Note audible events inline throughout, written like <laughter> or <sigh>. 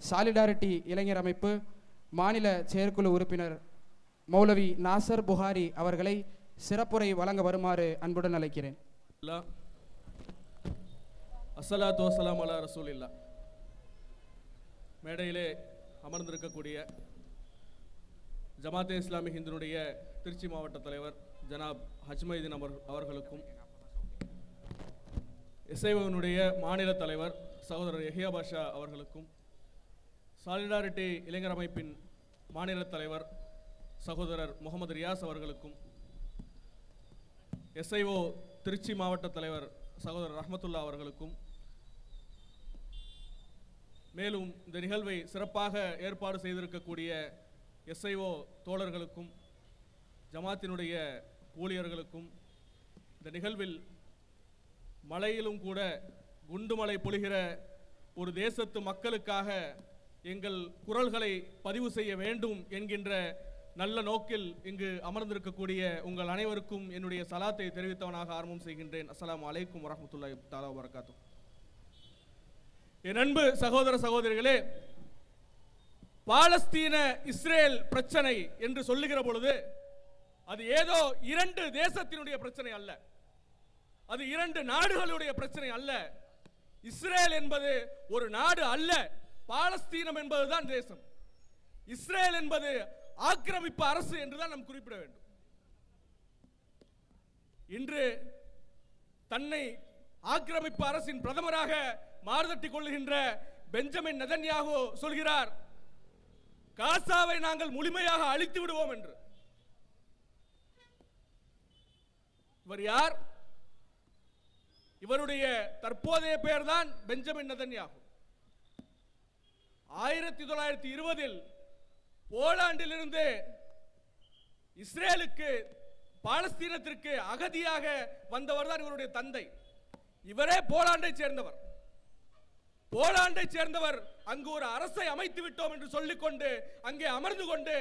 Solidarity இளைஞர் அமைப்பு மாநில செயற்குழு உறுப்பினர் மௌலவி நாசர் புகாரி அவர்களை சிறப்புரை வழங்க வருமாறு அன்புடன் அழைக்கிறேன். இல்லா அஸ்ஸலாத்து வஸ்ஸலாம் அலா மேடையிலே அமர்ந்திருக்கக்கூடிய ஜமாத்தே இஸ்லாமி ஹிந்துனுடைய திருச்சி மாவட்ட தலைவர் ஜனாப் ஹஜ்மைதீன் அவர் அவர்களுக்கும் இசைவனுடைய மாநில தலைவர் சகோதரர் எஹியா பாஷா அவர்களுக்கும் சாலிடாரிட்டி இளைஞர் அமைப்பின் மாநில தலைவர் சகோதரர் முகமது ரியாஸ் அவர்களுக்கும் எஸ்ஐஓ திருச்சி மாவட்ட தலைவர் சகோதரர் ரஹமத்துல்லா அவர்களுக்கும் மேலும் இந்த நிகழ்வை சிறப்பாக ஏற்பாடு செய்திருக்கக்கூடிய எஸ்ஐஓ தோழர்களுக்கும் ஜமாத்தினுடைய ஊழியர்களுக்கும் இந்த நிகழ்வில் மழையிலும் கூட குண்டுமலை பொழிகிற ஒரு தேசத்து மக்களுக்காக எங்கள் குரல்களை பதிவு செய்ய வேண்டும் என்கின்ற நல்ல நோக்கில் இங்கு அமர்ந்திருக்கக்கூடிய உங்கள் அனைவருக்கும் என்னுடைய சலாத்தை தெரிவித்தவனாக ஆரம்பம் செய்கின்றேன். அஸ்லாம் அலைக்கும் வரமத்துல்லாஹி தாலா வரகாத்தும் என் அன்பு சகோதர சகோதரிகளே பாலஸ்தீன இஸ்ரேல் பிரச்சனை என்று சொல்லுகிற பொழுது அது ஏதோ இரண்டு தேசத்தினுடைய பிரச்சனை அல்ல. அது இரண்டு நாடுகளுடைய பிரச்சனை அல்ல. இஸ்ரேல் என்பது ஒரு நாடு அல்ல. பாலஸ்தீனம் என்பதுதான் தேசம். இஸ்ரேல் என்பது ஆக்கிரமிப்பு அரசு என்றுதான் நாம் குறிப்பிட வேண்டும். இன்று தன்னை ஆக்கிரமிப்பு அரசின் பிரதமராக மாறுதட்டிக் கொள்ளுகின்ற பெஞ்சமின் நதன்யாகோ சொல்கிறார் காசாவை நாங்கள் முழுமையாக அழித்து விடுவோம் என்று. இவர் யார்? இவருடைய தற்போதைய பெயர் தான் பெஞ்சமின் நெதன்யாகு. ஆயிரத்தி தொள்ளாயிரத்தி இருபதில் போலாண்டிலிருந்து இஸ்ரேலுக்கு பாலஸ்தீனத்திற்கு அகதியாக வந்தவர் தான் இவருடைய தந்தை. இவரே போலாண்டை சேர்ந்தவர். போலாண்டை சேர்ந்தவர் அங்கு ஒரு அரசை அமைத்து விட்டோம் என்று சொல்லிக்கொண்டு அங்கே அமர்ந்து கொண்டு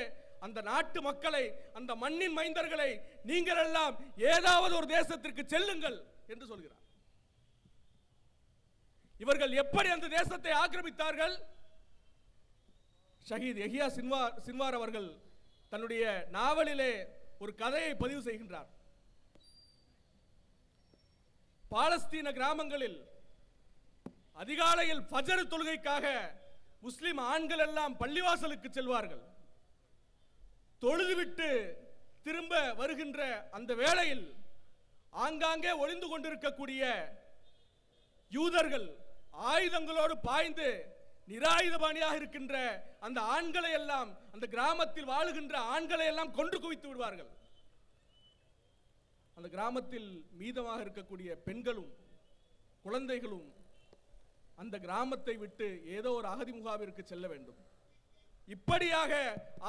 அந்த நாட்டு மக்களை அந்த மண்ணின் மைந்தர்களை நீங்கள் எல்லாம் ஏதாவது ஒரு தேசத்திற்கு செல்லுங்கள் என்று சொல்கிறார். இவர்கள் எப்படி அந்த தேசத்தை ஆக்கிரமித்தார்கள்? ஷஹீத் எஹியா சின்வார் சின்வார் அவர்கள் தன்னுடைய நாவலிலே ஒரு கதையை பதிவு செய்கின்றார். பாலஸ்தீன கிராமங்களில் அதிகாலையில் ஃபஜர் தொழுகைக்காக முஸ்லிம் ஆண்கள் எல்லாம் பள்ளிவாசலுக்கு செல்வார்கள். தொழுதுவிட்டு திரும்ப வருகின்ற அந்த வேளையில் ஆங்காங்கே ஒளிந்து கொண்டிருக்கக்கூடிய யூதர்கள் ஆயுதங்களோடு பாய்ந்து நிராயுதபாணியாக இருக்கின்ற அந்த ஆண்களை எல்லாம் அந்த கிராமத்தில் வாழுகின்ற ஆண்களை எல்லாம் கொன்று குவித்து விடுவார்கள். அந்த கிராமத்தில் மீதமாக இருக்கக்கூடிய பெண்களும் குழந்தைகளும் அந்த கிராமத்தை விட்டு ஏதோ ஒரு அகதி முகாமிற்கு செல்ல வேண்டும். இப்படியாக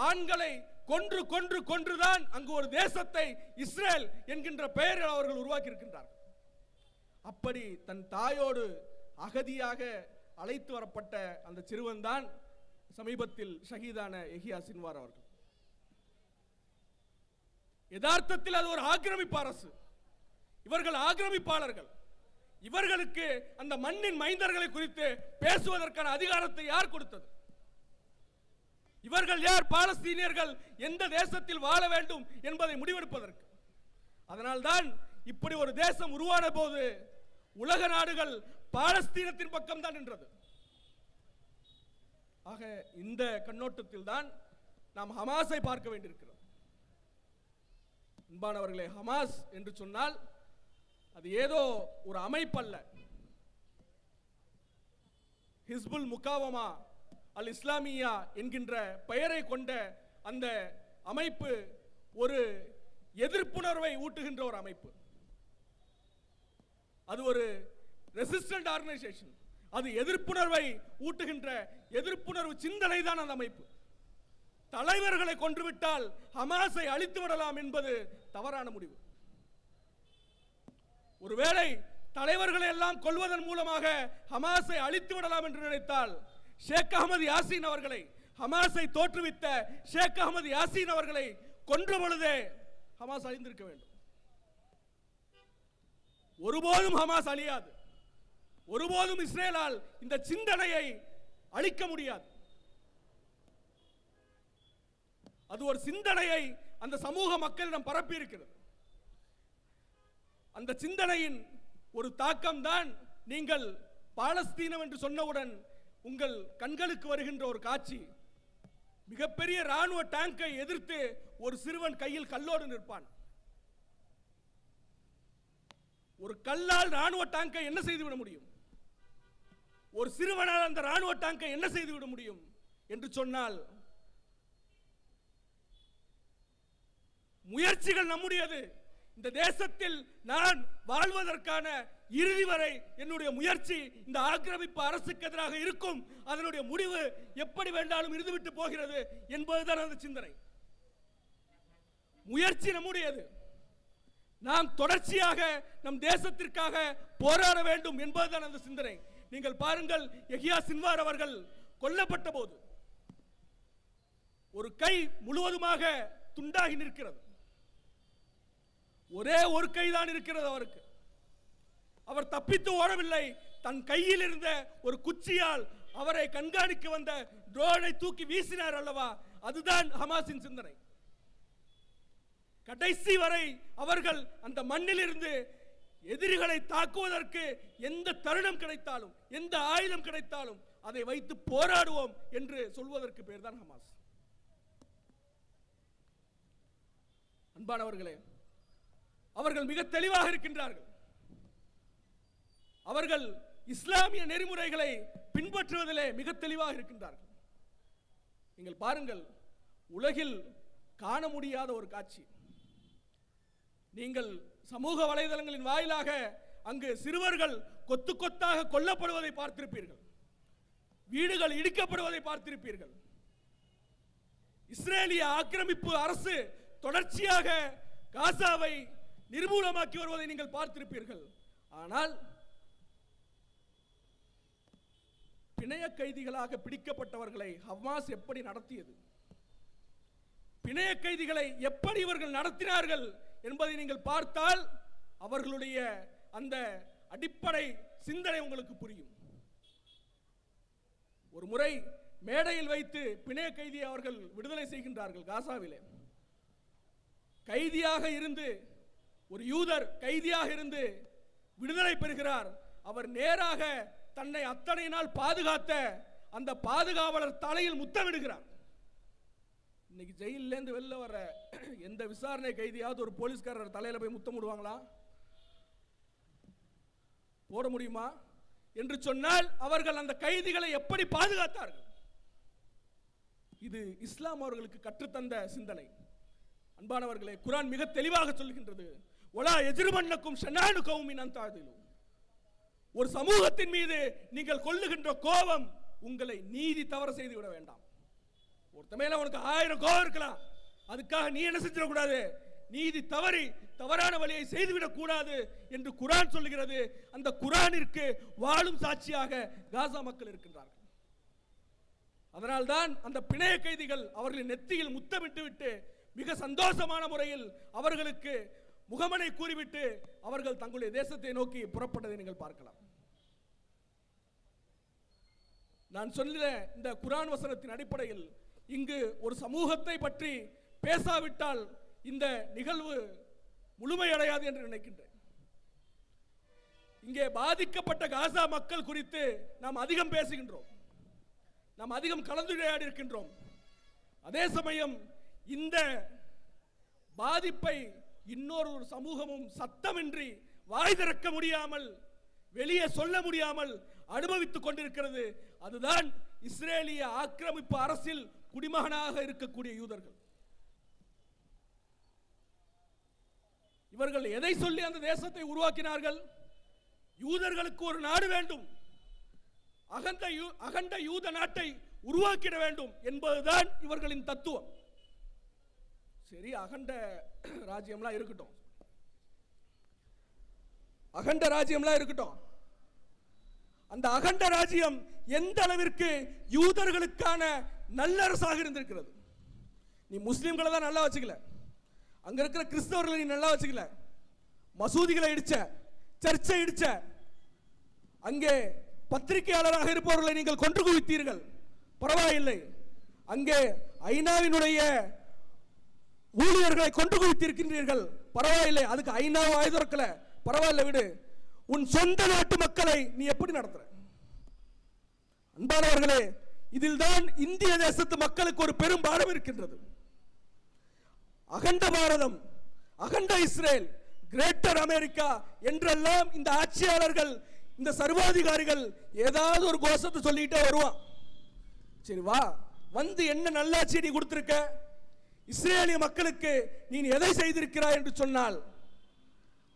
ஆண்களை கொன்று கொன்று கொன்றுதான் அங்கு ஒரு தேசத்தை இஸ்ரேல் என்கின்ற பெயரில் அவர்கள் உருவாக்கி இருக்கின்றார்கள் அப்படி தன் தாயோடு அகதியாக அழைத்து வரப்பட்ட அந்த சிறுவன் தான் சமீபத்தில் ஷஹீதான எஹியா சின்வார் அவர்கள். யதார்த்தத்தில் அது ஒரு ஆக்கிரமிப்பு அரசு. இவர்கள் ஆக்கிரமிப்பாளர்கள். இவர்களுக்கு அந்த மண்ணின் மைந்தர்களை குறித்து பேசுவதற்கான அதிகாரத்தை யார் கொடுத்தது? இவர்கள் யார் பாலஸ்தீனியர்கள் எந்த தேசத்தில் வாழ வேண்டும் என்பதை முடிவெடுப்பதற்கு? அதனால்தான் இப்படி ஒரு தேசம் உருவான போது உலக நாடுகள் பாலஸ்தீனத்தின் பக்கம் தான் நின்றது. ஆக இந்த கண்ணோட்டத்தில் தான் நாம் ஹமாஸை பார்க்க வேண்டியிருக்கிறோம். அன்பானவர்களே ஹமாஸ் என்று சொன்னால் அது ஏதோ ஒரு அமைப்பல்ல. ஹிஸ்புல் முகாவமா அல் இஸ்லாமியா என்கின்ற பெயரை கொண்ட அந்த அமைப்பு ஒரு எதிர்ப்புணர்வை ஊட்டுகின்ற ஒரு அமைப்பு. அது ஒரு ரெசிஸ்டன்ட் ஆர்கனைசேஷன் அது எதிர்ப்புணர்வை ஊட்டுகின்ற எதிர்ப்புணர்வு சிந்தனை தான் அந்த அமைப்பு. தலைவர்களை கொன்றுவிட்டால் ஹமாஸை அழித்து விடலாம் என்பது தவறான முடிவு. ஒருவேளை தலைவர்களை எல்லாம் கொல்வதன் மூலமாக ஹமாஸை அழித்து விடலாம் என்று நினைத்தால் ஷேக் அகமது யாசின் அவர்களை ஹமாஸை தோற்றுவித்த ஷேக் அகமது யாசின் அவர்களை கொன்ற பொழுதே ஹமாஸ் அழிந்திருக்க வேண்டும். ஒருபோதும் ஹமாஸ் அழியாது. ஒருபோதும் இஸ்ரேலால் இந்த சிந்தனையை அழிக்க முடியாது. அது ஒரு சிந்தனையை அந்த சமூக மக்களிடம் பரப்பி இருக்கிறது அந்த சிந்தனையின் ஒரு தாக்கம் தான் நீங்கள் பாலஸ்தீனம் என்று சொன்னவுடன் உங்கள் கண்களுக்கு வருகின்ற ஒரு காட்சி. மிகப்பெரிய ராணுவ டேங்கை எதிர்த்து ஒரு சிறுவன் கையில் கல்லோடு நிற்பான். ஒரு கல்லால் ராணுவ டேங்கை என்ன செய்துவிட முடியும்? ஒரு சிறுவனால் அந்த ராணுவ டாங்கை என்ன செய்துவிட முடியும்? என்று சொன்னால் முயற்சிகள் நம்முடையது. இந்த தேசத்தில் நான் வாழ்வதற்கான இறுதி வரை என்னுடைய முயற்சி இந்த ஆக்கிரமிப்பு அரசுக்கு எதிராக இருக்கும். அதனுடைய முடிவு எப்படி வேண்டாலும் இருந்துவிட்டு போகிறது என்பதுதான் அந்த சிந்தனை. முயற்சி நம்முடையது. நாம் தொடர்ச்சியாக நம் தேசத்திற்காக போராட வேண்டும் என்பதுதான் அந்த சிந்தனை. நீங்கள் பாருங்கள் எஹியா சின்வார் அவர்கள் கொல்லப்பட்ட போது ஒரு கை முழுவதுமாக துண்டாகி நிற்கிறது. ஒரே ஒரு கைதான் இருக்கிறது அவருக்கு. அவர் தப்பித்து ஓடவில்லை. தன் கையில் இருந்த ஒரு குச்சியால் அவரை கண்காணிக்க வந்த ட்ரோனை தூக்கி வீசினார் அல்லவா? அதுதான் ஹமாஸின் சிந்தனை. கடைசி வரை அவர்கள் அந்த மண்ணில் இருந்து எதிரிகளை தாக்குவதற்கு எந்த தருணம் கிடைத்தாலும் எந்த ஆயுதம் கிடைத்தாலும் அதை வைத்து போராடுவோம் என்று சொல்வதற்கு பேர் தான் ஹமாஸ். அன்பானவர்களே அவர்கள் மிக தெளிவாக இருக்கின்றார்கள். அவர்கள் இஸ்லாமிய நெறிமுறைகளை பின்பற்றுவதிலே மிக தெளிவாக இருக்கின்றார்கள். நீங்கள் பாருங்கள் உலகில் காண முடியாத ஒரு காட்சி. நீங்கள் சமூக வலைதளங்களின் வாயிலாக அங்கு சிறுவர்கள் கொத்து கொத்தாக கொல்லப்படுவதை பார்த்திருப்பீர்கள். வீடுகள் இடிக்கப்படுவதை பார்த்திருப்பீர்கள். இஸ்ரேலிய ஆக்கிரமிப்பு அரசு தொடர்ச்சியாக காசாவை நிர்மூலமாக்கி வருவதை நீங்கள் பார்த்திருப்பீர்கள். ஆனால் பிணைய கைதிகளாக பிடிக்கப்பட்டவர்களை ஹமாஸ் எப்படி நடத்தியது? பிணைய கைதிகளை எப்படி இவர்கள் நடத்தினார்கள் என்பதை நீங்கள் பார்த்தால் அவர்களுடைய அந்த அடிப்படை சிந்தனை உங்களுக்கு புரியும். ஒரு முறை மேடையில் வைத்து பிணைய கைதியை அவர்கள் விடுதலை செய்கின்றார்கள் காசாவிலே. கைதியாக இருந்து ஒரு யூதர் கைதியாக இருந்து விடுதலை பெறுகிறார். அவர் நேராக தன்னை அத்தனை நாள் பாதுகாத்த அந்த பாதுகாவலர் தலையில் முத்தமிடுகிறார். இன்னைக்கு ஜெயிலேருந்து வெளில வர <clears throat> எந்த விசாரணை கைதியாவது ஒரு போலீஸ்காரர் தலையில போய் முத்தம் விடுவாங்களா போட முடியுமா? என்று சொன்னால் அவர்கள் அந்த கைதிகளை எப்படி பாதுகாத்தார்கள்? இது இஸ்லாம் அவர்களுக்கு கற்றுத்தந்த சிந்தனை. அன்பானவர்களே குரான் மிக தெளிவாக சொல்கின்றது. ஒலா எதிர்மன்னக்கும் ஷனானு கவுமின் அந்தாதிலும் ஒரு சமூகத்தின் மீது நீங்கள் கொள்ளுகின்ற கோபம் உங்களை நீதி தவறு செய்து விட வேண்டாம். ஒருத்த மேல உனக்கு ஆயிரம் கோபம் இருக்கலாம். அதுக்காக நீ என்ன செஞ்சிடக்கூடாது? நீதி தவறி தவறான வழியை செய்துவிடக் கூடாது என்று குரான் சொல்லுகிறது. அந்த குரானிற்கு வாழும் சாட்சியாக காசா மக்கள் இருக்கின்றார்கள். அதனால்தான் அந்த பிணைய கைதிகள் அவர்களின் நெத்தியில் முத்தமிட்டு விட்டு மிக சந்தோஷமான முறையில் அவர்களுக்கு முகமனை கூறிவிட்டு அவர்கள் தங்களுடைய தேசத்தை நோக்கி புறப்பட்டதை நீங்கள் பார்க்கலாம். நான் சொல்ல இந்த குரான் வசனத்தின் அடிப்படையில் இங்கு ஒரு சமூகத்தை பற்றி பேசாவிட்டால் இந்த நிகழ்வு முழுமையடையாது என்று நினைக்கின்றேன். இங்கே பாதிக்கப்பட்ட காசா மக்கள் குறித்து நாம் அதிகம் பேசுகின்றோம். நாம் அதிகம் கலந்துரையாடி இருக்கின்றோம். அதே சமயம் இந்த பாதிப்பை இன்னொரு ஒரு சமூகமும் சத்தமின்றி வாய் திறக்க முடியாமல் வெளியே சொல்ல முடியாமல் அனுபவித்துக் கொண்டிருக்கிறது. அதுதான் இஸ்ரேலிய ஆக்கிரமிப்பு அரசில் குடிமகனாக இருக்கக்கூடிய யூதர்கள். இவர்கள் எதை சொல்லி அந்த தேசத்தை உருவாக்கினார்கள்? யூதர்களுக்கு ஒரு நாடு வேண்டும். அகண்ட யூ- அகண்ட யூத நாட்டை உருவாக்கிட வேண்டும் என்பதுதான் இவர்களின் தத்துவம். சரி அகண்ட ராஜ்யம்லாம் இருக்கட்டும். அகண்ட ராஜ்யம்லாம் இருக்கட்டும். அந்த அகண்ட ராஜ்யம் எந்த அளவிற்கு யூதர்களுக்கான நல்ல அரசாக இருந்திருக்கிறது. நீ முஸ்லீம்களை தான் நல்லா வச்சுக்கல. அங்க இருக்கிற கிறிஸ்தவர்களை நீ நல்லா வச்சுக்கல. மசூதிகளை இடிச்ச சர்ச்சை இடிச்ச அங்கே பத்திரிகையாளராக இருப்பவர்களை நீங்கள் கொன்று குவித்தீர்கள். பரவாயில்லை. அங்கே ஐநாவினுடைய ஊழியர்களை கொண்டு குவித்திருக்கின்றீர்கள். பரவாயில்லை. அதுக்கு ஐநா வாய் திறக்கல பரவாயில்ல விடு. உன் சொந்த நாட்டு மக்களை நீ எப்படி நடத்துற? அன்பானவர்களே இதில் தான் இந்திய தேசத்து மக்களுக்கு ஒரு பெரும் பாடம் இருக்கின்றது. அகண்ட பாரதம் அகண்ட இஸ்ரேல் கிரேட்டர் அமெரிக்கா என்றெல்லாம் இந்த ஆட்சியாளர்கள் இந்த சர்வாதிகாரிகள் ஏதாவது ஒரு கோஷத்தை சொல்லிட்டே வருவான் சரி வா வந்து என்ன நல்லாட்சி நீ கொடுத்துருக்க? இஸ்ரேலிய மக்களுக்கு நீ எதை செய்திருக்கிறாய் என்று சொன்னால்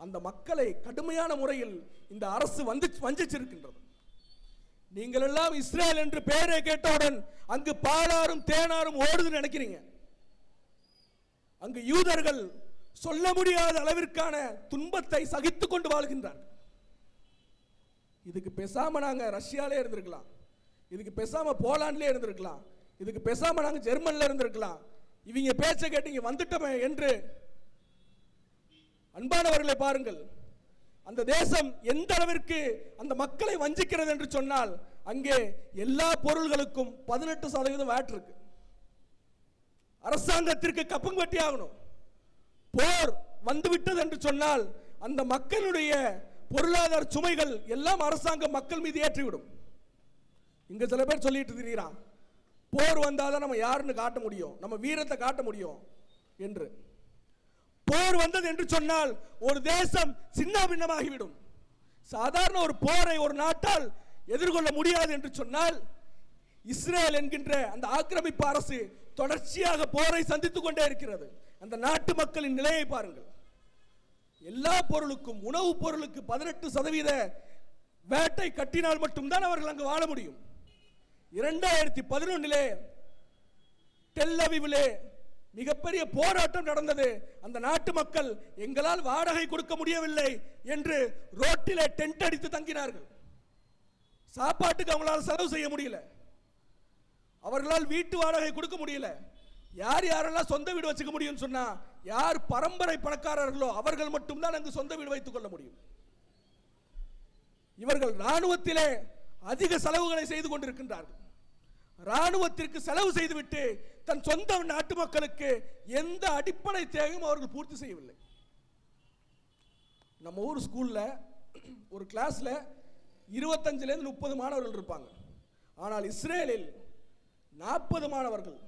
அந்த மக்களை கடுமையான முறையில் இந்த அரசு வந்து வஞ்சிச்சிருக்கின்றது. நீங்கள் எல்லாம் இஸ்ரேல் என்று பெயரை கேட்டவுடன் அங்கு பாலாரும் தேனாரும் ஓடுதுன்னு நினைக்கிறீங்க. அங்கு யூதர்கள் சொல்ல முடியாத அளவிற்கான துன்பத்தை சகித்து கொண்டு வாழ்கின்றார்கள். இதுக்கு பேசாம நாங்க ரஷ்யாலே இருந்திருக்கலாம். இதுக்கு பேசாம போலாண்ட்லேயே இருந்திருக்கலாம். இதுக்கு பேசாம நாங்க ஜெர்மன்ல இருந்திருக்கலாம். இவங்க பேச்சை கேட்டு இங்க வந்துட்டோமே என்று அன்பானவர்களை பாருங்கள். அந்த தேசம் எந்த அளவிற்கு அந்த மக்களை வஞ்சிக்கிறது என்று சொன்னால் அங்கே எல்லா பொருள்களுக்கும் பதினெட்டு சதவீதம் வேட் இருக்கு. அரசாங்கத்திற்கு கப்பம் கட்டி ஆகணும். போர் வந்துவிட்டது என்று சொன்னால் அந்த மக்களுடைய பொருளாதார சுமைகள் எல்லாம் அரசாங்கம் மக்கள் மீது ஏற்றிவிடும். இங்க சில பேர் சொல்லிட்டு திரிகிறான் போர் வந்தால்தான் நம்ம யாருன்னு காட்ட முடியும் நம்ம வீரத்தை காட்ட முடியும் என்று. போர் வந்தது என்று சொன்னால் ஒரு தேசம் சின்ன பின்னமாகிவிடும். சாதாரண ஒரு போரை ஒரு நாட்டால் எதிர்கொள்ள முடியாது என்று சொன்னால் இஸ்ரேல் என்கின்ற அந்த ஆக்கிரமிப்பு அரசு தொடர்ச்சியாக போரை சந்தித்துக் கொண்டே இருக்கிறது. அந்த நாட்டு மக்களின் நிலையை பாருங்கள். எல்லா பொருளுக்கும் உணவுப் பொருளுக்கு பதினெட்டு சதவீத வேட்டை கட்டினால் மட்டும்தான் அவர்கள் அங்கு வாழ முடியும். இரண்டாயிரத்தி பதினொன்னிலே டெல்லவிவிலே மிகப்பெரிய போராட்டம் நடந்தது. அந்த நாட்டு மக்கள் எங்களால் வாடகை கொடுக்க முடியவில்லை என்று ரோட்டிலே டென்ட் அடித்து தங்கினார்கள். சாப்பாட்டுக்கு அவங்களால செலவு செய்ய முடியல. அவர்களால் வீட்டு வாடகை கொடுக்க முடியல. யார் யாரெல்லாம் சொந்த வீடு வச்சுக்க முடியும்னு சொன்னா யார் பரம்பரை பணக்காரர்களோ அவர்கள் மட்டும்தான் அங்கு சொந்த வீடு வைத்துக் கொள்ள முடியும். இவர்கள் ராணுவத்திலே அதிக செலவுகளை செய்து கொண்டிருக்கின்றார்கள். ராணுவத்திற்கு செலவு செய்துவிட்டு தன் சொந்த நாட்டு மக்களுக்கு எந்த அடிப்படை தேவையும் அவர்கள் பூர்த்தி செய்யவில்லை. நம்ம ஊர் ஸ்கூலில் ஒரு கிளாஸில் இருபத்தஞ்சிலேருந்து முப்பது மாணவர்கள் இருப்பாங்க. ஆனால் இஸ்ரேலில் நாற்பது மாணவர்கள்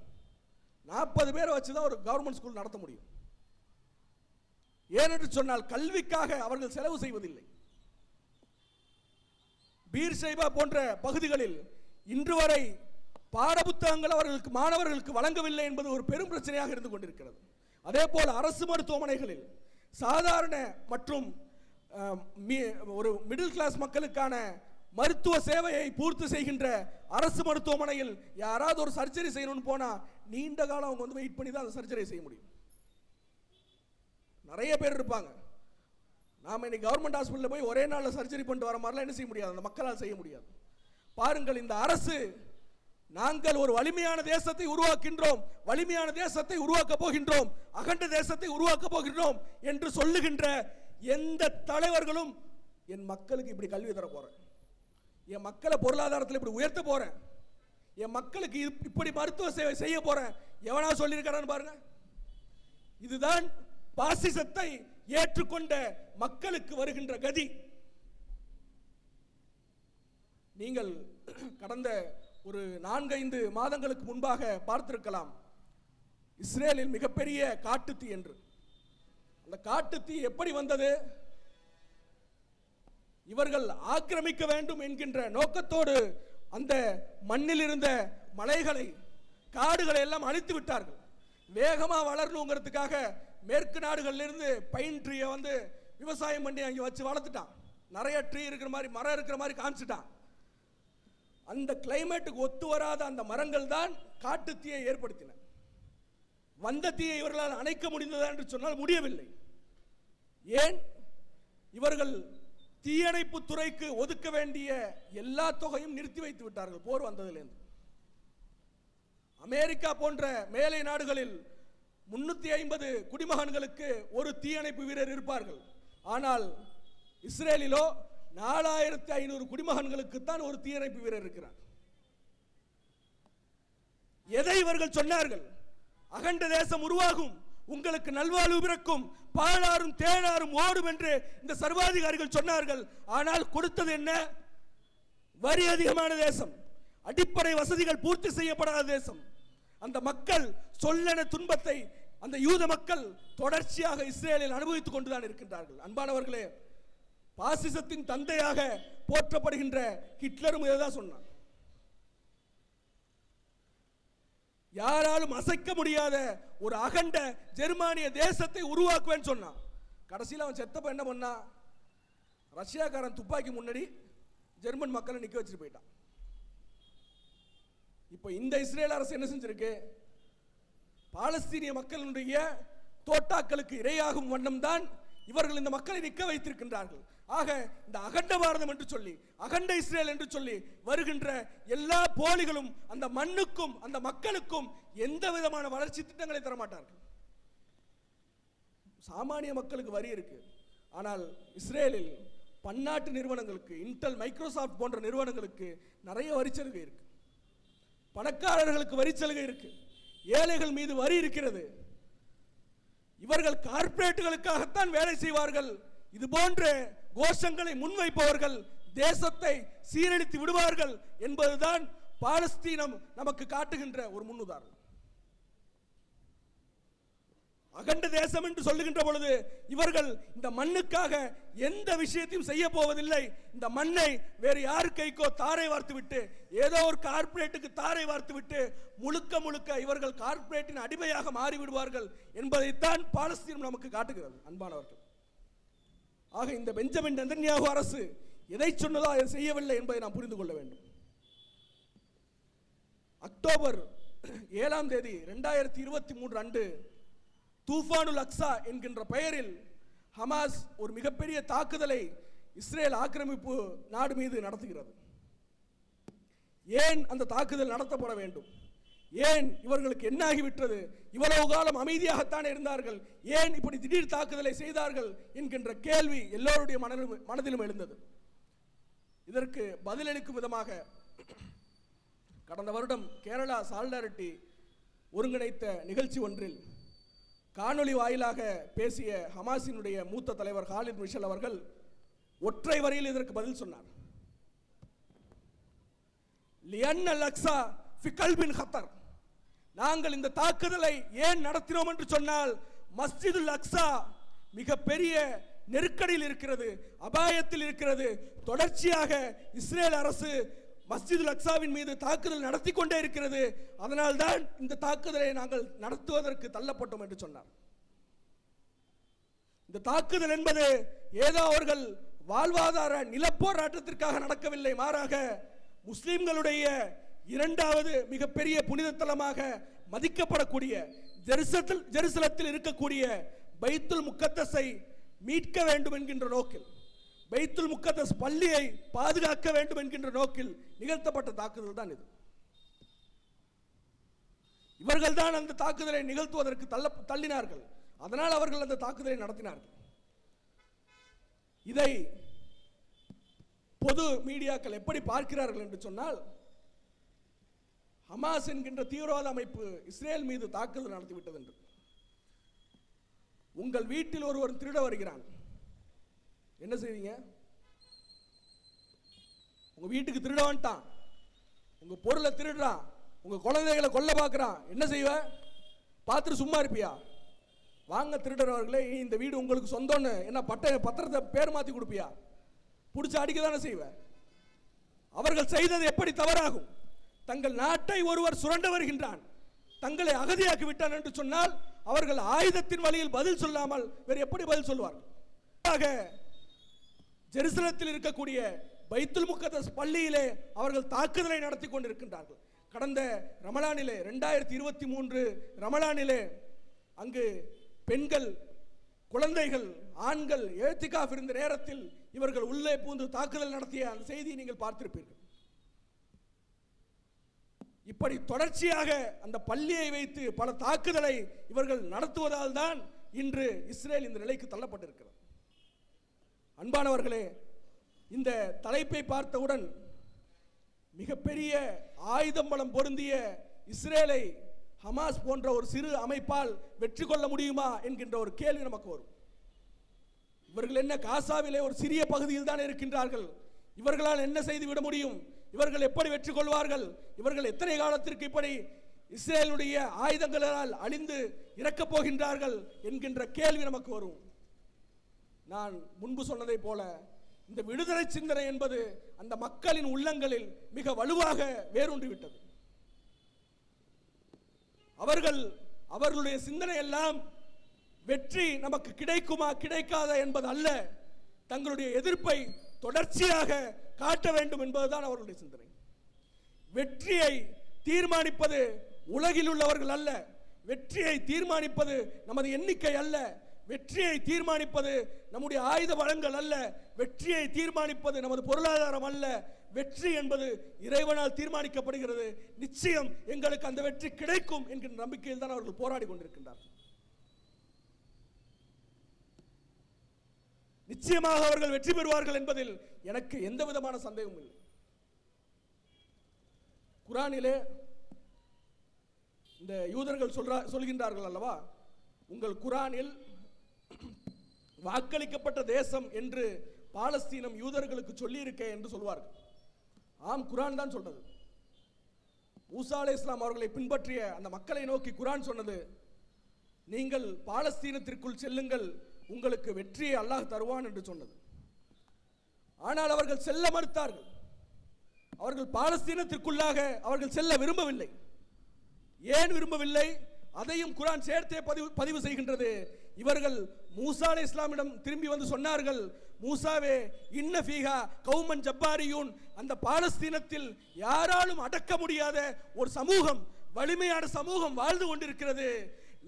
நாற்பது பேரை வச்சு தான் ஒரு கவர்மெண்ட் ஸ்கூல் நடத்த முடியும். ஏனென்று சொன்னால் கல்விக்காக அவர்கள் செலவு செய்வதில்லை. பீர் சைபா போன்ற பகுதிகளில் இன்று வரை பாடப்புத்தகங்கள் அவர்களுக்கு மாணவர்களுக்கு வழங்கவில்லை என்பது ஒரு பெரும் பிரச்சனையாக இருந்து கொண்டிருக்கிறது. அதே போல் அரசு மருத்துவமனைகளில் சாதாரண மற்றும் மி- ஒரு மிடில் கிளாஸ் மக்களுக்கான மருத்துவ சேவையை பூர்த்தி செய்கின்ற அரசு மருத்துவமனையில் யாராவது ஒரு சர்ஜரி செய்யணும்னு போனால் நீண்ட காலம் அவங்க வந்து வெயிட் பண்ணி தான் அந்த சர்ஜரி செய்ய முடியும். நிறைய பேர் இருப்பாங்க. நாம் இன்னைக்கு கவர்மெண்ட் ஹாஸ்பிட்டலில் போய் ஒரே நாளில் சர்ஜரி பண்ணிட்டு வர மாதிரிலாம் என்ன செய்ய முடியாது? அந்த மக்களால் செய்ய முடியாது. பாருங்கள் இந்த அரசு நாங்கள் ஒரு வலிமையான தேசத்தை உருவாக்கின்றோம் வலிமையான தேசத்தை உருவாக்க போகின்றோம். அகண்ட தேசத்தை உருவாக்க போகின்றோம் என்று சொல்லுகின்ற எந்த தலைவர்களும் என் மக்களுக்கு இப்படி கல்வி தர போறேன். என் மக்களை பொருளாதாரத்தில் இப்படி உயர்த்த போறேன். என் மக்களுக்கு இப்படி மருத்துவ சேவை செய்ய போறேன். எவனா சொல்லியிருக்கிறான்னு பாருங்க. இதுதான் பாசிசத்தை ஏற்றுக்கொண்ட மக்களுக்கு வருகின்ற கதி. நீங்கள் கடந்த ஒரு நான்கைந்து மாதங்களுக்கு முன்பாக பார்த்திருக்கலாம். இஸ்ரேலில் மிகப்பெரிய காட்டுத்தீ என்று. அந்த காட்டுத்தீ எப்படி வந்தது? இவர்கள் ஆக்கிரமிக்க வேண்டும் என்கின்ற நோக்கத்தோடு அந்த மண்ணில் இருந்த மலைகளை காடுகளை எல்லாம் அழித்து விட்டார்கள். வேகமாக வளரணுங்கிறதுக்காக மேற்கு நாடுகள்லேருந்து பைன் ட்ரீயை வந்து விவசாயம் பண்ணி அங்கே வச்சு வளர்த்துட்டான். நிறைய ட்ரீ இருக்கிற மாதிரி மரம் இருக்கிற மாதிரி காமிச்சிட்டான். அந்த கிளைமேட்டுக்கு ஒத்து வராத அந்த மரங்கள் தான் காட்டு தீயை ஏற்படுத்தின. வந்த தீயை இவர்களால் அணைக்க முடிந்ததா என்று சொன்னால் முடியவில்லை. ஏன்? இவர்கள் தீயணைப்பு துறைக்கு ஒதுக்க வேண்டிய எல்லா தொகையும் நிறுத்தி வைத்து விட்டார்கள். போர் வந்ததிலிருந்து. அமெரிக்கா போன்ற மேலை நாடுகளில் முன்னூற்றி ஐம்பது குடிமகன்களுக்கு ஒரு தீயணைப்பு வீரர் இருப்பார்கள். ஆனால் இஸ்ரேலிலோ நாலாயிரத்தி ஐநூறு குடிமகன்களுக்கு தான் ஒரு தீயணைப்பு வீரர் இருக்கிறார். எதை இவர்கள் சொன்னார்கள்? அகண்ட தேசம் உருவாகும் உங்களுக்கு நல்வாழ்வு பிறக்கும் பாலாறும் தேனாரும் ஓடும் என்று இந்த சர்வாதிகாரிகள் சொன்னார்கள். ஆனால் கொடுத்தது என்ன? வரி அதிகமான தேசம் அடிப்படை வசதிகள் பூர்த்தி செய்யப்படாத தேசம். அந்த மக்கள் சொல்லென துன்பத்தை அந்த யூத மக்கள் தொடர்ச்சியாக இஸ்ரேலில் அனுபவித்துக் கொண்டுதான் இருக்கின்றார்கள். அன்பானவர்களே பாசிசத்தின் தந்தையாக போற்றப்படுகின்ற ஹிட்லரும் இதைதான் சொன்னான் யாராலும் அசைக்க முடியாத ஒரு அகண்ட ஜெர்மானிய தேசத்தை உருவாக்குவேன்னு சொன்னான். கடைசியில் அவன் செத்தப்ப என்ன பண்ணான் ரஷ்யாக்காரன் துப்பாக்கி முன்னாடி ஜெர்மன் மக்களை நிற்க வச்சுட்டு போயிட்டான். இப்போ இந்த இஸ்ரேல் அரசு என்ன செஞ்சிருக்கு? பாலஸ்தீனிய மக்களுடைய தோட்டாக்களுக்கு இரையாகும் வண்ணம் தான் இவர்கள் இந்த மக்களை நிற்க வைத்திருக்கின்றார்கள். ஆக இந்த அகண்ட பாரதம் என்று சொல்லி அகண்ட இஸ்ரேல் என்று சொல்லி வருகின்ற எல்லா போலிகளும் அந்த மண்ணுக்கும் அந்த மக்களுக்கும் எந்த விதமான வளர்ச்சி திட்டங்களை தரமாட்டார்கள். சாமானிய மக்களுக்கு வரி இருக்கு. ஆனால் இஸ்ரேலில் பன்னாட்டு நிறுவனங்களுக்கு இன்டெல் மைக்ரோசாஃப்ட் போன்ற நிறுவனங்களுக்கு நிறைய வரிச்சலுகை இருக்கு. பணக்காரர்களுக்கு வரிச்சலுகை இருக்கு. ஏழைகள் மீது வரி இருக்கிறது. இவர்கள் கார்ப்பரேட்டுகளுக்காகத்தான் வேலை செய்வார்கள். இது போன்ற கோஷங்களை முன்வைப்பவர்கள் தேசத்தை சீரழித்து விடுவார்கள் என்பதுதான் பாலஸ்தீனம் நமக்கு காட்டுகின்ற ஒரு முன்னுதாரணம். அகண்ட தேசம் என்று சொல்லுகின்ற பொழுது இவர்கள் இந்த மண்ணுக்காக எந்த விஷயத்தையும் செய்ய போவதில்லை. இந்த மண்ணை வேறு யார் கைக்கோ தாரை வார்த்து விட்டு ஏதோ ஒரு கார்ப்பரேட்டுக்கு தாரை வார்த்து விட்டு முழுக்க முழுக்க இவர்கள் கார்ப்பரேட்டின் அடிமையாக மாறிவிடுவார்கள் என்பதைத்தான் பாலஸ்தீனம் நமக்கு காட்டுகிறது அன்பானவர்கள். ஆக இந்த பெஞ்சமின் நெதன்யாகு அரசு எதை சொன்னதோ அதை செய்யவில்லை என்பதை நாம் புரிந்து கொள்ள வேண்டும். அக்டோபர் ஏழாம் தேதி ரெண்டாயிரத்தி இருபத்தி மூன்று அன்று தூஃபானுல் அக்ஸா என்கின்ற பெயரில் ஹமாஸ் ஒரு மிகப்பெரிய தாக்குதலை இஸ்ரேல் ஆக்கிரமிப்பு நாடு மீது நடத்துகிறது. ஏன் அந்த தாக்குதல் நடத்தப்பட வேண்டும்? ஏன் இவர்களுக்கு என்ன ஆகிவிட்டது இவ்வளவு காலம் அமைதியாகத்தான் இருந்தார்கள். ஏன் இப்படி திடீர் தாக்குதலை செய்தார்கள்? என்கின்ற கேள்வி எல்லோருடைய மனதிலும் மனதிலும் எழுந்தது. இதற்கு பதிலளிக்கும் விதமாக கடந்த வருடம் கேரளா சால்டாரிட்டி ஒருங்கிணைத்த நிகழ்ச்சி ஒன்றில் காணொளி வாயிலாக பேசிய ஹமாஸினுடைய மூத்த தலைவர் ஹாலித் மிஷல் அவர்கள் ஒற்றை வரியில் இதற்கு பதில் சொன்னார். லியன் அல் அக்ஸா ஃபி ஹத்தர். நாங்கள் இந்த தாக்குதலை ஏன் நடத்தினோம் என்று சொன்னால் மஸ்ஜிதுல் அக்ஸா மிகப்பெரிய நெருக்கடியில் இருக்கிறது அபாயத்தில் இருக்கிறது. தொடர்ச்சியாக இஸ்ரேல் அரசு மஸ்ஜிதுல் அக்சாவின் மீது தாக்குதல் நடத்தி கொண்டே இருக்கிறது. அதனால்தான் இந்த தாக்குதலை நாங்கள் நடத்துவதற்கு தள்ளப்பட்டோம் என்று சொன்னார். இந்த தாக்குதல் என்பது ஏதோ அவர்கள் வாழ்வாதார நிலப்போராட்டத்திற்காக நடக்கவில்லை மாறாக முஸ்லிம்களுடைய இரண்டாவது மிகப்பெரிய புனித தலமாக மதிக்கப்படக்கூடிய ஜெருசத்தில் ஜெருசலத்தில் இருக்கக்கூடிய பைத்துல் முக்கத்தஸை மீட்க வேண்டும் என்கின்ற நோக்கில் பைத்துல் முக்கத்தஸ் பள்ளியை பாதுகாக்க வேண்டும் என்கின்ற நோக்கில் நிகழ்த்தப்பட்ட தாக்குதல் தான் இது. இவர்கள் தான் அந்த தாக்குதலை நிகழ்த்துவதற்கு தள்ள தள்ளினார்கள். அதனால் அவர்கள் அந்த தாக்குதலை நடத்தினார்கள். இதை பொது மீடியாக்கள் எப்படி பார்க்கிறார்கள் என்று சொன்னால் ஹமாஸ் என்கின்ற தீவிரவாத அமைப்பு இஸ்ரேல் மீது தாக்குதல் நடத்திவிட்டது என்று. உங்கள் வீட்டில் ஒருவர் திருட வருகிறான். என்ன செய்வீங்க? உங்க வீட்டுக்கு திருட வந்துட்டான். உங்க பொருளை திருடுறான். உங்க குழந்தைகளை கொல்ல பார்க்கறான். என்ன செய்வ? பார்த்துட்டு சும்மா இருப்பியா? வாங்க திருடுறவர்களே இந்த வீடு உங்களுக்கு சொந்தம்னு. என்ன பட்ட பத்திரத்தை பேர் மாற்றி கொடுப்பியா? பிடிச்சி அடிக்க தானே செய்வ? அவர்கள் செய்தது எப்படி தவறாகும்? தங்கள் நாட்டை ஒருவர் சுரண்ட வருகின்றான். தங்களை அகதியாக்கி விட்டான் என்று சொன்னால் அவர்கள் ஆயுதத்தின் வழியில் பதில் சொல்லாமல் வேறு எப்படி பதில் சொல்வார்கள்? ஆக, ஜெருசலத்தில் இருக்கக்கூடிய பைத்துல் முக்கதஸ் பள்ளியிலே அவர்கள் தாக்குதலை நடத்தி கொண்டிருக்கின்றார்கள். கடந்த ரமலானிலே ரெண்டாயிரத்தி இருபத்தி மூன்று ரமலானிலே அங்கு பெண்கள் குழந்தைகள் ஆண்கள் எழுத்திக்காஃப் இருந்த நேரத்தில் இவர்கள் உள்ளே பூந்து தாக்குதல் நடத்திய அந்த செய்தியை நீங்கள் பார்த்திருப்பீர்கள். இப்படி தொடர்ச்சியாக அந்த பள்ளியை வைத்து பல தாக்குதலை இவர்கள் நடத்துவதால் தான் இன்று இஸ்ரேல் இந்த நிலைக்கு தள்ளப்பட்டிருக்கிறது. அன்பானவர்களே இந்த தலைப்பை பார்த்தவுடன் மிகப்பெரிய ஆயுதம் பலம் பொருந்திய இஸ்ரேலை ஹமாஸ் போன்ற ஒரு சிறு அமைப்பால் வெற்றி கொள்ள முடியுமா என்கின்ற ஒரு கேள்வி நமக்கு வரும். இவர்கள் என்ன காசாவிலே ஒரு சிறிய பகுதியில் தான் இருக்கின்றார்கள். இவர்களால் என்ன செய்து விட முடியும்? இவர்கள் எப்படி வெற்றி கொள்வார்கள்? இவர்கள் எத்தனை காலத்திற்கு இப்படி இஸ்ரேலுடைய ஆயுதங்களால் அழிந்து இறக்கப் போகின்றார்கள் என்கின்ற கேள்வி நமக்கு வரும். நான் முன்பு சொன்னதை போல இந்த விடுதலை சிந்தனை என்பது அந்த மக்களின் உள்ளங்களில் மிக வலுவாக வேரூன்றிவிட்டது. அவர்கள் அவர்களுடைய சிந்தனை எல்லாம் வெற்றி நமக்கு கிடைக்குமா கிடைக்காதா என்பது அல்ல தங்களுடைய எதிர்ப்பை தொடர்ச்சியாக காட்ட வேண்டும் என்பதுதான் அவர்களுடைய சிந்தனை. வெற்றியை தீர்மானிப்பது உலகில் உள்ளவர்கள் அல்ல. வெற்றியை தீர்மானிப்பது நமது எண்ணிக்கை அல்ல. வெற்றியை தீர்மானிப்பது நம்முடைய ஆயுத வளங்கள் அல்ல. வெற்றியை தீர்மானிப்பது நமது பொருளாதாரம் அல்ல. வெற்றி என்பது இறைவனால் தீர்மானிக்கப்படுகிறது. நிச்சயம் எங்களுக்கு அந்த வெற்றி கிடைக்கும் என்கிற நம்பிக்கையில் தான் அவர்கள் போராடி கொண்டிருக்கின்றார்கள். நிச்சயமாக அவர்கள் வெற்றி பெறுவார்கள் என்பதில் எனக்கு எந்த விதமான சந்தேகமும் இல்லை. குரானிலே இந்த யூதர்கள் சொல்ற சொல்கின்றார்கள் அல்லவா? உங்கள் குரானில் வாக்களிக்கப்பட்ட தேசம் என்று பாலஸ்தீனம் யூதர்களுக்கு சொல்லியிருக்க என்று சொல்வார்கள். ஆம் குரான் தான் சொல்றது. மூசா அலே இஸ்லாம் அவர்களை பின்பற்றிய அந்த மக்களை நோக்கி குரான் சொன்னது நீங்கள் பாலஸ்தீனத்திற்குள் செல்லுங்கள் உங்களுக்கு வெற்றியை அல்லாஹ் தருவான் என்று சொன்னது. ஆனால் அவர்கள் செல்ல மறுத்தார்கள். அவர்கள் பாலஸ்தீனத்திற்குள்ளாக அவர்கள் செல்ல விரும்பவில்லை. ஏன் விரும்பவில்லை? அதையும் குரான் சேர்த்தே பதிவு பதிவு செய்கின்றது. இவர்கள் மூசா அலை இஸ்லாமிடம் திரும்பி வந்து சொன்னார்கள் மூசாவே இன்ன ஃபீஹா கௌமன் ஜப்பாரியூன். அந்த பாலஸ்தீனத்தில் யாராலும் அடக்க முடியாத ஒரு சமூகம் வலிமையான சமூகம் வாழ்ந்து கொண்டிருக்கிறது.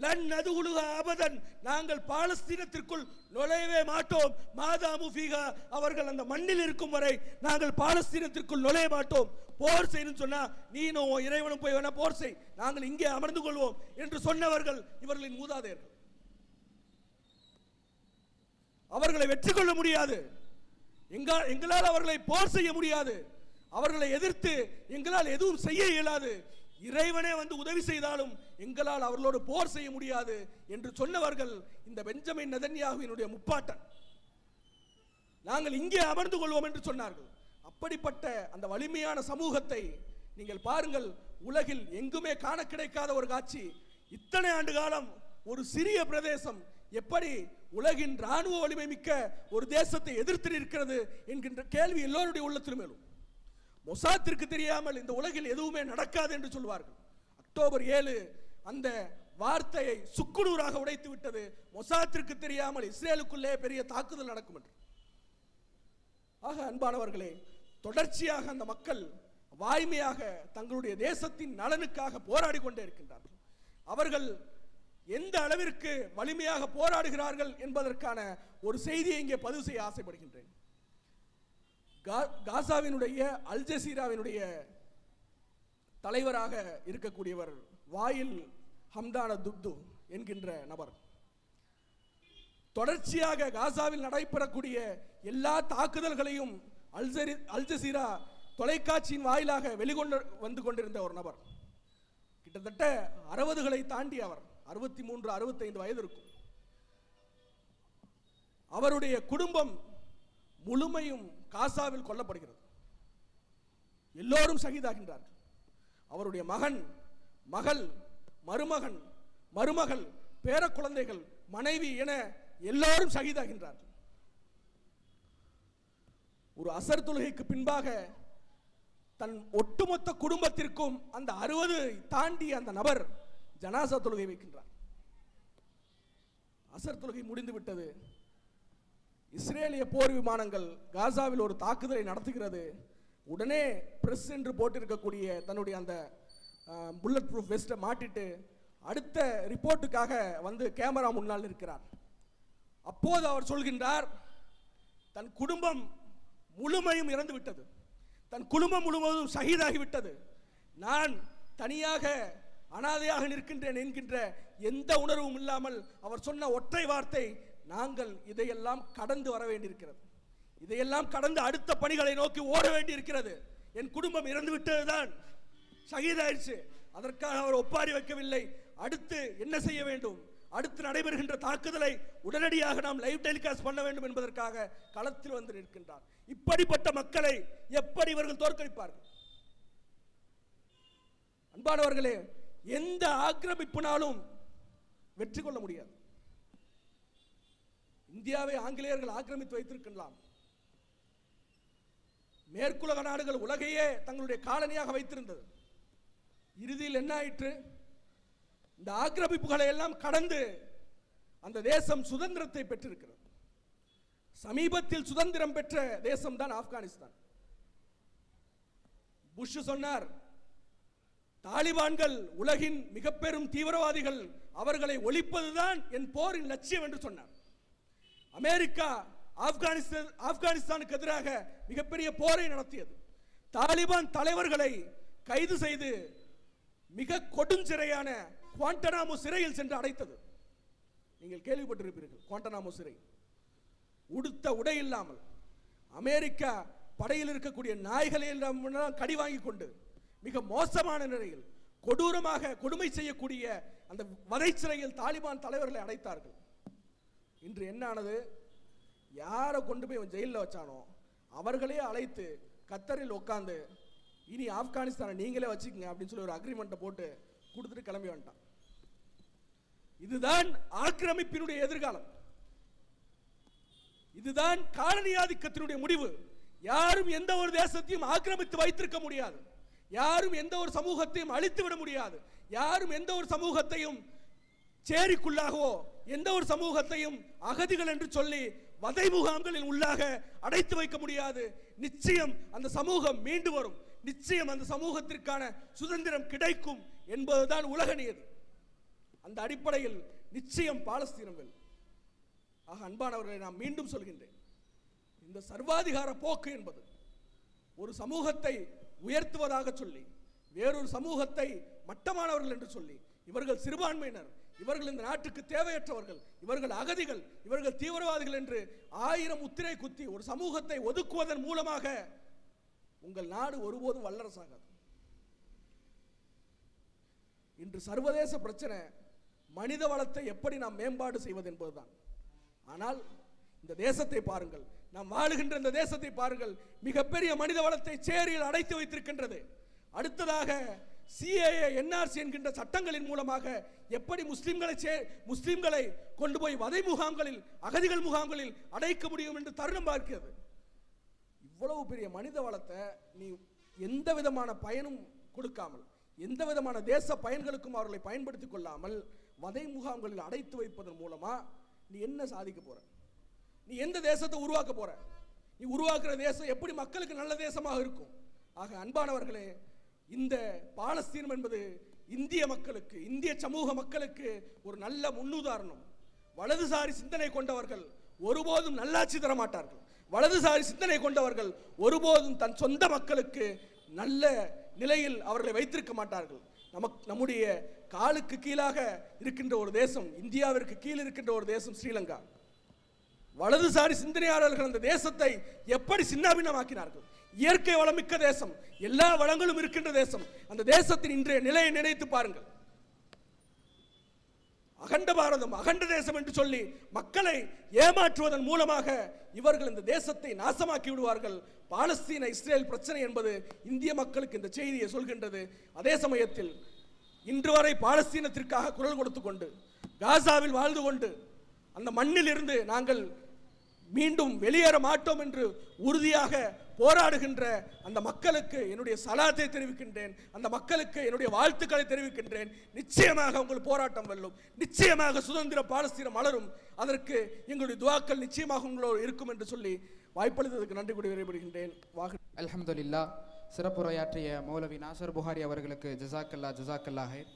லன் நதுகுலுக அபதன் நாங்கள் பாலஸ்தீனத்திற்குள் நுழையவே மாட்டோம். மாதா முஃபிகா அவர்கள் அந்த மண்ணில் இருக்கும் வரை நாங்கள் பாலஸ்தீனத்திற்குள் நுழைய மாட்டோம். போர் செய்யணும்னு சொன்னா நீனும் இறைவனும் போய் வேணா போர் செய். நாங்கள் இங்கே அமர்ந்து கொள்வோம் என்று சொன்னவர்கள் இவர்களின் மூதாதையர்கள் அவர்களை வெற்றி கொள்ள முடியாது. எங்களால் அவர்களை போர் செய்ய முடியாது. அவர்களை எதிர்த்து எங்களால் எதுவும் செய்ய இயலாது. இறைவனே வந்து உதவி செய்தாலும் எங்களால் அவர்களோடு போர் செய்ய முடியாது என்று சொன்னவர்கள் இந்த பெஞ்சமின் நதன்யாகுவினுடைய முப்பாட்டன். நாங்கள் இங்கே அமர்ந்து கொள்வோம் என்று சொன்னார்கள். அப்படிப்பட்ட அந்த வலிமையான சமூகத்தை நீங்கள் பாருங்கள் உலகில் எங்குமே காண கிடைக்காத ஒரு காட்சி. இத்தனை ஆண்டு காலம் ஒரு சிறிய பிரதேசம் எப்படி உலகின் ராணுவ வலிமை மிக்க ஒரு தேசத்தை எதிர்த்து நிற்கிறது என்கின்ற கேள்வி எல்லோருடைய உள்ளத்திலும் மேலும் மொசாத்திற்கு தெரியாமல் இந்த உலகில் எதுவுமே நடக்காது என்று சொல்வார்கள். அக்டோபர் ஏழு அந்த வார்த்தையை சுக்குநூறாக உடைத்து விட்டது. மொசாத்திற்கு தெரியாமல் இஸ்ரேலுக்குள்ளே பெரிய தாக்குதல் நடக்கும் என்று. ஆக அன்பானவர்களே தொடர்ச்சியாக அந்த மக்கள் வாய்மையாக தங்களுடைய தேசத்தின் நலனுக்காக போராடி கொண்டே இருக்கின்றார்கள். அவர்கள் எந்த அளவிற்கு வலிமையாக போராடுகிறார்கள் என்பதற்கான ஒரு செய்தியை இங்கே பதிவு செய்ய ஆசைப்படுகின்றேன். காசாவினுடைய அல்ஜசீராவினுடைய தலைவராக இருக்கக்கூடியவர் வாயில் ஹம்தான துப்து என்கின்ற நபர். தொடர்ச்சியாக காசாவில் நடைபெறக்கூடிய எல்லா தாக்குதல்களையும் அல்ஜரி அல்ஜசீரா தொலைக்காட்சியின் வாயிலாக வெளிக்கொண்டு வந்து கொண்டிருந்த ஒரு நபர். கிட்டத்தட்ட அறுபதுகளை தாண்டி அவர் அறுபத்தி மூன்று அறுபத்தைந்து வயது இருக்கும். அவருடைய குடும்பம் முழுமையும் காசாவில் கொல்லப்படுகிறது. எல்லோரும் சகிதாகின்றார்கள். அவருடைய மகன் மகள் மருமகன் மருமகள் பேர குழந்தைகள் மனைவி என எல்லோரும் சகிதாகின்றார்கள். ஒரு அசர் தொழுகைக்கு பின்பாக தன் ஒட்டுமொத்த குடும்பத்திற்கும் அந்த அறுபது தாண்டி அந்த நபர் ஜனாசா தொழுகை வைக்கின்றார். அசர் தொழுகை முடிந்து விட்டது இஸ்ரேலிய போர் விமானங்கள் காசாவில் ஒரு தாக்குதலை நடத்துகிறது. உடனே பிரஸ் என்று போட்டிருக்கக்கூடிய தன்னுடைய அந்த புல்லட் ப்ரூஃப் வெஸ்ட்டை மாட்டிட்டு அடுத்த ரிப்போர்ட்டுக்காக வந்து கேமரா முன்னால் இருக்கிறார் அப்போது அவர் சொல்கின்றார் தன் குடும்பம் முழுமையும் இறந்து விட்டது. தன் குடும்பம் முழுவதும் சகிதாகிவிட்டது நான் தனியாக அனாதையாக நிற்கின்றேன் என்கின்ற எந்த உணர்வும் இல்லாமல் அவர் சொன்ன ஒற்றை வார்த்தை நாங்கள் இதையெல்லாம் கடந்து வர வேண்டியிருக்கிறது. இதையெல்லாம் கடந்து அடுத்த பணிகளை நோக்கி ஓட வேண்டியிருக்கிறது. என் குடும்பம் இறந்து விட்டதுதான். சகிதாயிடுச்சு அதற்காக அவர் ஒப்பாரி வைக்கவில்லை. அடுத்து என்ன செய்ய வேண்டும்? அடுத்து நடைபெறுகின்ற தாக்குதலை உடனடியாக நாம் லைவ் டெலிகாஸ்ட் பண்ண வேண்டும் என்பதற்காக களத்தில் வந்து நிற்கின்றார். இப்படிப்பட்ட மக்களை எப்படி இவர்கள் தோற்கடிப்பார்கள்? அன்பானவர்களே எந்த ஆக்கிரமிப்பினாலும் வெற்றி கொள்ள முடியாது. இந்தியாவை ஆங்கிலேயர்கள் ஆக்கிரமித்து வைத்திருக்கலாம் மேற்குலக நாடுகள் உலகையே தங்களுடைய காலனியாக வைத்திருந்தது. இறுதியில் என்ன ஆயிற்று? இந்த ஆக்கிரமிப்புகளை எல்லாம் கடந்து அந்த தேசம் சுதந்திரத்தை பெற்றிருக்கிறது. சமீபத்தில் சுதந்திரம் பெற்ற தேசம் தான் ஆப்கானிஸ்தான். புஷ் சொன்னார் தாலிபான்கள் உலகின் மிக பெரும் தீவிரவாதிகள் அவர்களை ஒழிப்பதுதான் என் போரின் லட்சியம் என்று சொன்னார். அமெரிக்கா ஆப்கானிஸ்தான் ஆப்கானிஸ்தானுக்கு எதிராக மிகப்பெரிய போரை நடத்தியது. தாலிபான் தலைவர்களை கைது செய்து மிக கொடுஞ்சிறையான குவாண்டனாமோ சிறையில் சென்று அடைத்தது. நீங்கள் கேள்விப்பட்டிருப்பீர்கள் குவாண்டனாமோ சிறை. உடுத்த உடை இல்லாமல் அமெரிக்கா படையில் இருக்கக்கூடிய நாய்களை கடி வாங்கி கொண்டு மிக மோசமான நிலையில் கொடூரமாக கொடுமை செய்யக்கூடிய அந்த வதை சிறையில் தாலிபான் தலைவர்களை அடைத்தார்கள். இன்று என்ன ஆனது? யாரை கொண்டு போய் ஜெயிலில் வச்சானோ அவர்களே அழைத்து கத்தரில் உட்காந்து இனி ஆப்கானிஸ்தானை நீங்களே வச்சுக்கோங்க அப்படின்னு சொல்லி ஒரு அக்ரிமெண்ட்டை போட்டு கொடுத்துட்டு கிளம்பி வந்துட்டான். இதுதான் ஆக்கிரமிப்பினுடைய எதிர்காலம். இதுதான் காலனி ஆதிக்கத்தினுடைய முடிவு. யாரும் எந்த ஒரு தேசத்தையும் ஆக்கிரமித்து வைத்திருக்க முடியாது. யாரும் எந்த ஒரு சமூகத்தையும் அழித்து விட முடியாது. யாரும் எந்த ஒரு சமூகத்தையும் சேரிக்குள்ளாகவோ எந்த ஒரு சமூகத்தையும் அகதிகள் என்று சொல்லி வதை முகாம்களில் உள்ளாக அடைத்து வைக்க முடியாது. நிச்சயம் அந்த சமூகம் மீண்டு வரும். நிச்சயம் அந்த சமூகத்திற்கான சுதந்திரம் கிடைக்கும் என்பதுதான் உலக நீதி அந்த அடிப்படையில் நிச்சயம் பாலஸ்தீனம் வெல்லும். ஆக அன்பானவர்களை நான் மீண்டும் சொல்கின்றேன். இந்த சர்வாதிகார போக்கு என்பது ஒரு சமூகத்தை உயர்த்துவதாக சொல்லி வேறொரு சமூகத்தை மட்டமானவர்கள் என்று சொல்லி இவர்கள் சிறுபான்மையினர் இவர்கள் இந்த நாட்டுக்கு தேவையற்றவர்கள் இவர்கள் அகதிகள் இவர்கள் தீவிரவாதிகள் என்று ஆயிரம் முத்திரை குத்தி ஒரு சமூகத்தை ஒதுக்குவதன் மூலமாக உங்கள் நாடு ஒருபோதும் வல்லரசாகாது. இன்று சர்வதேச பிரச்சனை மனித வளத்தை எப்படி நாம் மேம்பாடு செய்வது என்பதுதான். ஆனால் இந்த தேசத்தை பாருங்கள் நாம் வாழுகின்ற இந்த தேசத்தை பாருங்கள் மிகப்பெரிய மனித வளத்தை சேரியில் அடைத்து வைத்திருக்கின்றது. அடுத்ததாக சிஏஏ என்ஆர்சி என்கின்ற சட்டங்களின் மூலமாக எப்படி முஸ்லிம்களை சே முஸ்லிம்களை கொண்டு போய் வதை முகாம்களில் அகதிகள் முகாம்களில் அடைக்க முடியும் என்று தருணம் பார்க்கிறது. இவ்வளவு பெரிய மனித வளத்தை நீ எந்த விதமான பயனும் கொடுக்காமல் எந்த விதமான தேச பயன்களுக்கும் அவர்களை பயன்படுத்திக் கொள்ளாமல் வதை முகாம்களில் அடைத்து வைப்பதன் மூலமா நீ என்ன சாதிக்க போற? நீ எந்த தேசத்தை உருவாக்க போற? நீ உருவாக்குற தேசம் எப்படி மக்களுக்கு நல்ல தேசமாக இருக்கும்? ஆக அன்பானவர்களே இந்த பாலஸ்தீனம் என்பது இந்திய மக்களுக்கு இந்திய சமூக மக்களுக்கு ஒரு நல்ல முன்னுதாரணம். வலதுசாரி சிந்தனை கொண்டவர்கள் ஒருபோதும் நல்லாட்சி தர மாட்டார்கள். வலதுசாரி சிந்தனை கொண்டவர்கள் ஒருபோதும் தன் சொந்த மக்களுக்கு நல்ல நிலையில் அவர்களை வைத்திருக்க மாட்டார்கள். நமக்கு நம்முடைய காலுக்கு கீழாக இருக்கின்ற ஒரு தேசம் இந்தியாவிற்கு கீழ் இருக்கின்ற ஒரு தேசம் ஸ்ரீலங்கா. வலதுசாரி சிந்தனையாளர்கள் அந்த தேசத்தை எப்படி சின்னாபின்னமாக்கினார்கள்? இயற்கை வளமிக்க தேசம். எல்லா வளங்களும் இருக்கின்ற தேசம். அந்த தேசத்தின் இன்றைய நிலையை நினைத்து பாருங்கள். அகண்ட பாரதம் அகண்ட தேசம் என்று சொல்லி மக்களை ஏமாற்றுவதன் மூலமாக இவர்கள் இந்த தேசத்தை நாசமாக்கி விடுவார்கள். பாலஸ்தீன இஸ்ரேல் பிரச்சனை என்பது இந்திய மக்களுக்கு இந்த செய்தியை சொல்கின்றது. அதே சமயத்தில் இன்று வரை பாலஸ்தீனத்திற்காக குரல் கொடுத்து கொண்டு காசாவில் வாழ்ந்து கொண்டு அந்த மண்ணில் இருந்து நாங்கள் மீண்டும் வெளியேற மாட்டோம் என்று உறுதியாக போராடுகின்ற அந்த மக்களுக்கு என்னுடைய சலாத்தை தெரிவிக்கின்றேன். அந்த மக்களுக்கு என்னுடைய வாழ்த்துக்களை தெரிவிக்கின்றேன். நிச்சயமாக உங்கள் போராட்டம் வெல்லும். நிச்சயமாக சுதந்திர பாலஸ்தீனம் மலரும். அதற்கு எங்களுடைய துவாக்கள் நிச்சயமாக உங்களோடு இருக்கும் என்று சொல்லி வாய்ப்பளித்ததற்கு நன்றி கூடி விரைபடுகின்றேன் வாக அல்ஹம்துலில்லா சிறப்புரையாற்றிய மௌலவி நாசர் புகாரி அவர்களுக்கு ஜசாக்கல்லா ஜசாக்கல்லாஹே